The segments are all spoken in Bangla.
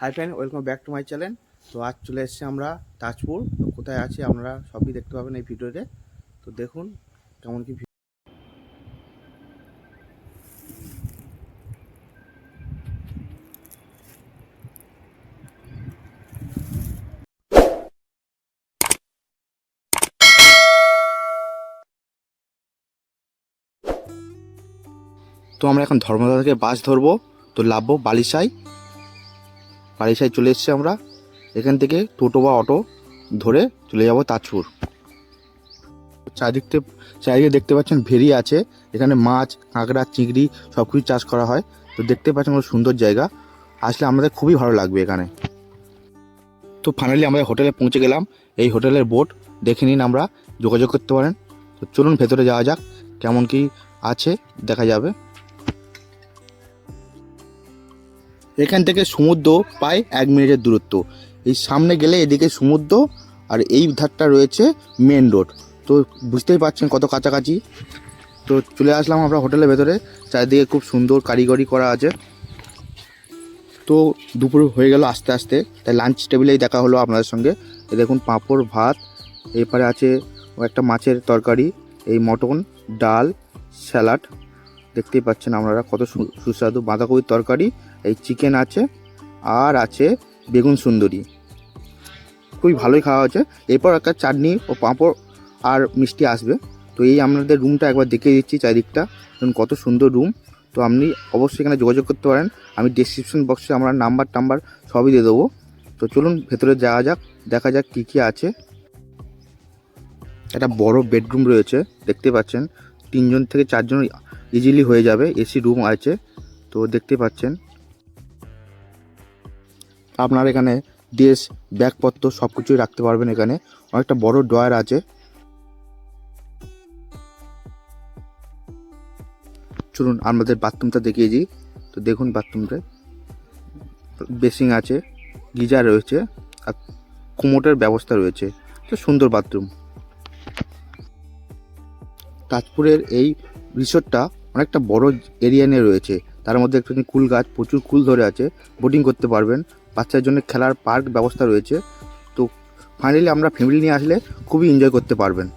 Hi friend welcome back to my channel তো আজ চলে এসেছি আমরা তাজপুর। তো কোথায় আছি আপনারা সবই দেখতে পাবেন এই ভিডিওতে। তো দেখুন কেমন কি তো আমরা এখন ধর্মদা থেকে বাস ধরবো। তো লাভবো বালিশাই। বালিশাই চলে এসেছি আমরা। এখান থেকে টোটো বা অটো ধরে চলে যাব তাজপুর। চারিদিক থেকে চারিদিকে দেখতে পাচ্ছেন ভেরি আছে। এখানে মাছ, কাঁকড়া, চিংড়ি সব কিছু চাষ করা হয়। তো দেখতে পাচ্ছেন কোনো সুন্দর জায়গা। আসলে আমাদের খুবই ভালো লাগবে এখানে। তো ফাইনালি আমরা হোটেলে পৌঁছে গেলাম। এই হোটেলের বোট দেখে নিন আমরা, যোগাযোগ করতে পারেন। তো চলুন ভেতরে যাওয়া যাক, কেমন কি আছে, দেখা যাবে। এখান থেকে সমুদ্র প্রায় এক মিনিটের দূরত্ব। এই সামনে গেলে এদিকে সমুদ্র আর এই ধারটা রয়েছে মেন রোড তো বুঝতেই পারছেন কত কাছাকাছি। তো চলে আসলাম আমরা হোটেলের ভেতরে। চারিদিকে খুব সুন্দর কারিগরি করা আছে। তো দুপুর হয়ে গেল আস্তে আস্তে। তাই লাঞ্চ টেবিলেই দেখা হলো আপনাদের সঙ্গে। দেখুন পাঁপড়, ভাত, এরপরে আছে একটা মাছের তরকারি, এই মটন, ডাল, স্যালাড। দেখতেই পাচ্ছেন আপনারা কত সুস্বাদু বাঁধাকপির তরকারি এই চিকেন আছে আর আছে বেগুন সুন্দরী। খুবই ভালোই খাওয়া হচ্ছে এরপর একটা চাটনি ও পাঁপড় আর মিষ্টি আসবে। তো এই আপনাদের রুমটা একবার দেখিয়ে দিচ্ছি চারিদিকটা। কত সুন্দর রুম তো আপনি অবশ্যই এখানে যোগাযোগ করতে পারেন। আমি ডিসক্রিপশন বক্সে আমার নাম্বার টাম্বার সবই দিয়ে দেবো। তো চলুন ভেতরে যাওয়া যাক, দেখা যাক কী কী আছে। একটা বড় বেডরুম রয়েছে, দেখতে পাচ্ছেন। তিনজন থেকে চারজন ইজিলি হয়ে যাবে এসি রুম আছে। তো দেখতে পাচ্ছেন। আপনার এখানে ড্রেস ব্যাগপত্র সব কিছুই রাখতে পারবেন এখানে। অনেকটা বড় ড্রয়ার আছে। চলুন, আমাদের বাথরুমটা দেখিয়ে দিই। তো দেখুন বাথরুমটা। বেসিং আছে, গিজার রয়েছে, আর কুমোটের ব্যবস্থা রয়েছে। তো সুন্দর বাথরুম। তাজপুরের এই রিসোর্টটা অনেকটা বড় এরিয়া নিয়ে রয়েছে। তার মধ্যে একটুখানি কুল গাছ, প্রচুর কুল ধরে আছে। বোটিং করতে পারবেন। বাচ্চার জন্য খেলার পার্ক ব্যবস্থা রয়েছে। তো ফাইনালি আমরা ফ্যামিলি নিয়ে আসলে খুবই এনজয় করতে পারবেন।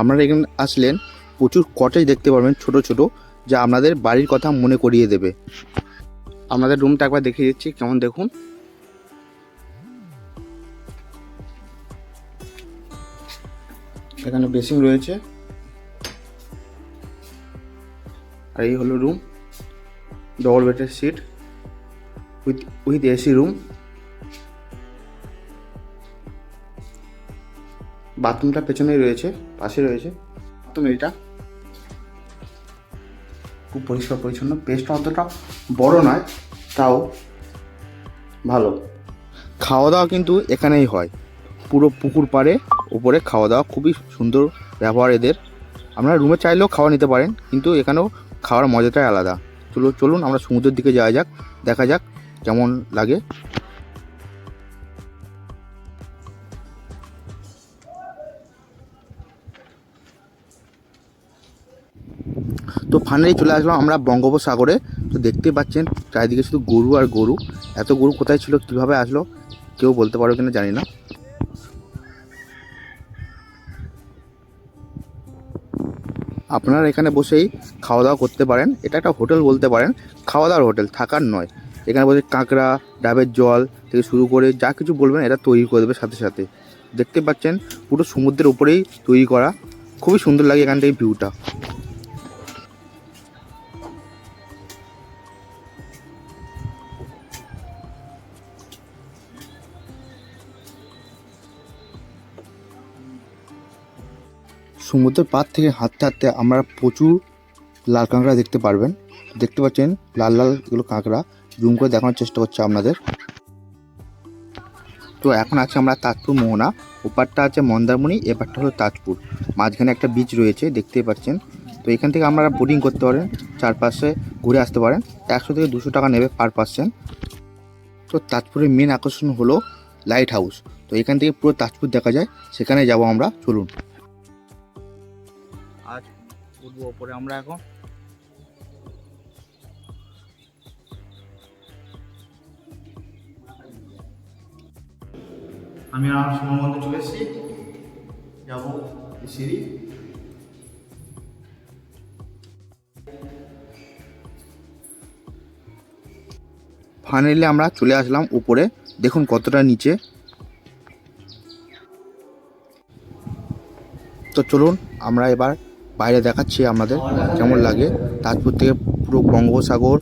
আপনারা এখানে আসলেন, প্রচুর কটেজ দেখতে পারবেন ছোট ছোট, যা আপনাদের বাড়ির কথা মনে করিয়ে দেবে। আপনাদের রুমটা একবার দেখিয়ে দিচ্ছি, কেমন দেখুন। এখানে বেসিং রয়েছে। আর এই হলো রুম ডবল বেডের seat with with AC room বাথরুমটা পেছনেই রয়েছে, পাশে রয়েছে বাথরুম এইটা। খুব পরিষ্কার পরিচ্ছন্ন পেস্টটা অতটা বড় নয়, তাও ভালো। খাওয়া দাওয়া কিন্তু এখানেই হয়। পুরো পুকুর পাড়ে উপরে খাওয়া দাওয়া, খুবই সুন্দর ব্যবহার এদের। আপনারা রুমে চাইলেও খাওয়া নিতে পারেন, কিন্তু এখানেও খাওয়ার মজাটাই আলাদা। চলো, চলুন আমরা সমুদ্রের দিকে যাওয়া যাক, দেখা যাক কেমন লাগে। তো ফাইনালি চলে আসলাম আমরা বঙ্গোপসাগরে। তো দেখতে পাচ্ছেন, চারিদিকে শুধু গরু আর গরু। এত গরু কোথায় ছিল, কীভাবে আসলো, কেউ বলতে পারবে কিনা জানি না। আপনারা এখানে বসেই খাওয়া দাওয়া করতে পারেন। এটা একটা হোটেল বলতে পারেন। খাওয়া দাওয়ার হোটেল, থাকার নয়। এখানে বসে কাঁকড়া, ডাবের জল থেকে শুরু করে যা কিছু বলবেন এটা তৈরি করে দেবে সাথে সাথে। দেখতে পাচ্ছেন পুরো সমুদ্রের উপরেই তৈরি করা। খুবই সুন্দর লাগে এখানটায় থেকে ভিউটা সমুদ্রের পাড় থেকে হাঁটতে হাঁটতে আমরা প্রচুর লাল কাঁকড়া দেখতে পারবেন। দেখতে পাচ্ছেন লাল লাল এগুলো কাঁকড়া। জুম করে দেখানোর চেষ্টা করছে আপনাদের। তো এখন আছে আমরা তাজপুর মোহনা। ওপারটা আছে মন্দারমণি, এপারটা হলো তাজপুর। মাঝখানে একটা বিচ রয়েছে, দেখতেই পাচ্ছেন। তো এখান থেকে আপনারা বোটিং করতে পারেন, চারপাশে ঘুরে আসতে পারেন। একশো থেকে দুশো টাকা নেবে পার পার্সেন তো তাজপুরের মেন আকর্ষণ হলো লাইট হাউস তো এখান থেকে পুরো তাজপুর দেখা যায়। সেখানে যাব আমরা, চলুন। উঠবো ওপরে আমরা এখন। আমি আর সময় মধ্যে চলে এসেছি। যাব সিঁড়ি। ফাইনালি আমরা চলে আসলাম উপরে। দেখুন কতটা নিচে। তো চলুন, আমরা এবার বাইরে দেখাচ্ছি আমাদের কেমন লাগে। তাজপুর থেকে পুরো বঙ্গোপসাগর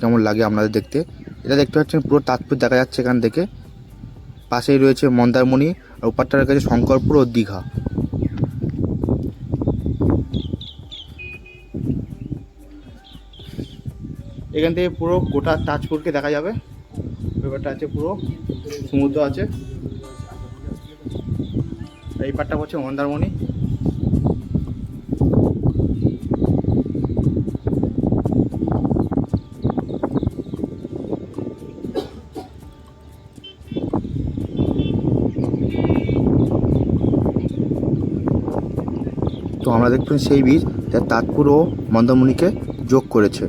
কেমন লাগে আপনাদের দেখতে। এটা দেখতে পাচ্ছেন পুরো তাজপুর দেখা যাচ্ছে এখান থেকে। পাশেই রয়েছে মন্দারমণি আর ওপারটার কাছে শঙ্করপুর ও দীঘা। এখান থেকে পুরো গোটা তাজপুরকে দেখা যাবে। ব্যাপারটা আছে পুরো, সমুদ্র আছে। এই পাটটা হচ্ছে মন্দারমণি। আমরা দেখবেন সেই বীজ যা তাজপুর ও মন্দারমণিকে যোগ করেছে।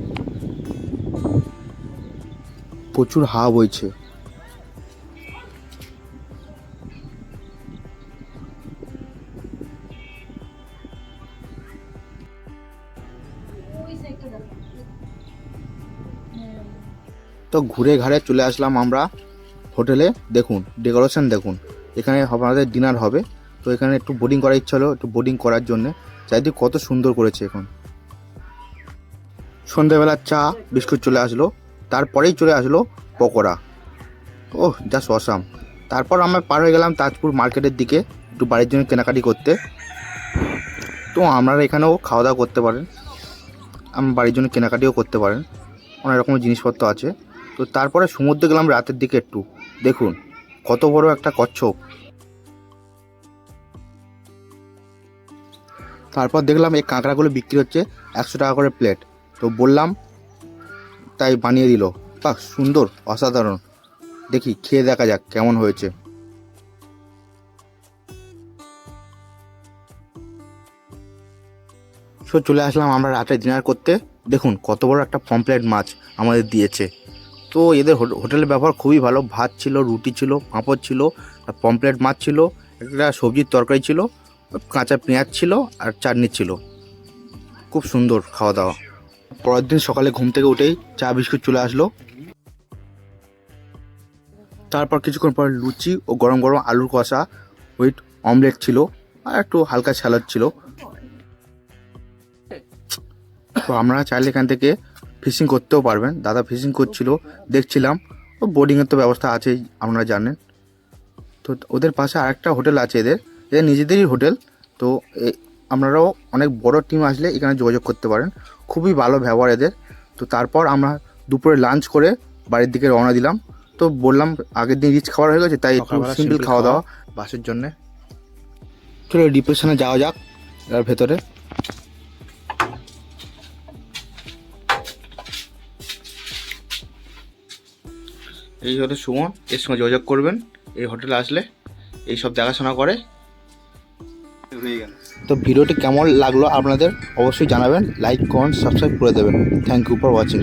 প্রচুর হাওয়া বইছে। তো ঘুরে ঘাড়ে চলে আসলাম আমরা হোটেলে। দেখুন ডেকোরেশন দেখুন। এখানে আমাদের ডিনার হবে। তো এখানে একটু বোটিং করার ইচ্ছা হলো, একটু বোর্ডিং করার জন্য। চারিদিক কত সুন্দর করেছে এখন। সন্ধ্যেবেলা চা, বিস্কুট চলে আসলো, তারপরেই চলে আসলো পকোড়া। ওহ জাস্ট অসাম তারপর আমরা পার হয়ে গেলাম তাজপুর মার্কেটের দিকে, একটু বাড়ির জন্য কেনাকাটি করতে। তো আপনারা এখানেও খাওয়া দাওয়া করতে পারেন। আমার বাড়ির জন্য কেনাকাটিও করতে পারেন। অনেক রকমের জিনিসপত্র আছে। তো তারপরে সমুদ্রে গেলাম রাতের দিকে একটু। দেখুন, কত বড় একটা কচ্ছপ। তারপর দেখলাম এই কাঁকড়াগুলো বিক্রি হচ্ছে একশো টাকা করে প্লেট তো বললাম, তাই বানিয়ে দিল। বাহ, সুন্দর, অসাধারণ। দেখি, খেয়ে দেখা যাক কেমন হয়েছে। সো চলে আসলাম আমরা রাতে ডিনার করতে। দেখুন, কত বড় একটা পমপ্লেট মাছ আমাদের দিয়েছে। তো এদের হোট- হোটেলের ব্যবহার খুবই ভালো। ভাত ছিল, রুটি ছিল, পাঁপড় ছিল পমপ্লেট মাছ ছিল, একটা সবজির তরকারি ছিল। কাঁচা পেঁয়াজ ছিল আর চাটনি ছিল। খুব সুন্দর খাওয়া দাওয়া পরের দিন সকালে ঘুম থেকে উঠেই চা বিস্কুট চলে আসলো। তারপর কিছুক্ষণ পর লুচি ও গরম গরম আলুর কষা উইথ অমলেট ছিল আর একটু হালকা স্যালাড ছিল। তো আমরা চাইলে এখান থেকে ফিশিং করতেও পারবেন। দাদা ফিশিং করছিল, দেখছিলাম। ও বোর্ডিংয়ের তো ব্যবস্থা আছেই, আপনারা জানেন। তো ওদের পাশে আরেকটা হোটেল আছে এদের। এদের নিজেদেরই হোটেল। তো আপনারাও অনেক বড় টিম আসলে এখানে যোগাযোগ করতে পারেন। খুবই ভালো ব্যবহার এদের। তো তারপর আমরা দুপুরে লাঞ্চ করে বাড়ির দিকে রওনা দিলাম। তো বললাম আগের দিন রিচ খাবার হয়ে গেছে তাই একটু সিম্পল খাওয়া খাওয়া। দাওয়া। বাসের জন্যে। চলো ডিপ্রেশনে যাওয়া যাক এর ভেতরে। এই হলো সুমন এর সঙ্গে যোগাযোগ করবেন। এই হোটেলে আসলে এইসব দেখাশোনা করে। তো ভিডিওটি কেমন লাগল আপনাদের? অবশ্যই জানাবেন লাইক কমেন্ট সাবস্ক্রাইব করে দেবেন। Thank you for watching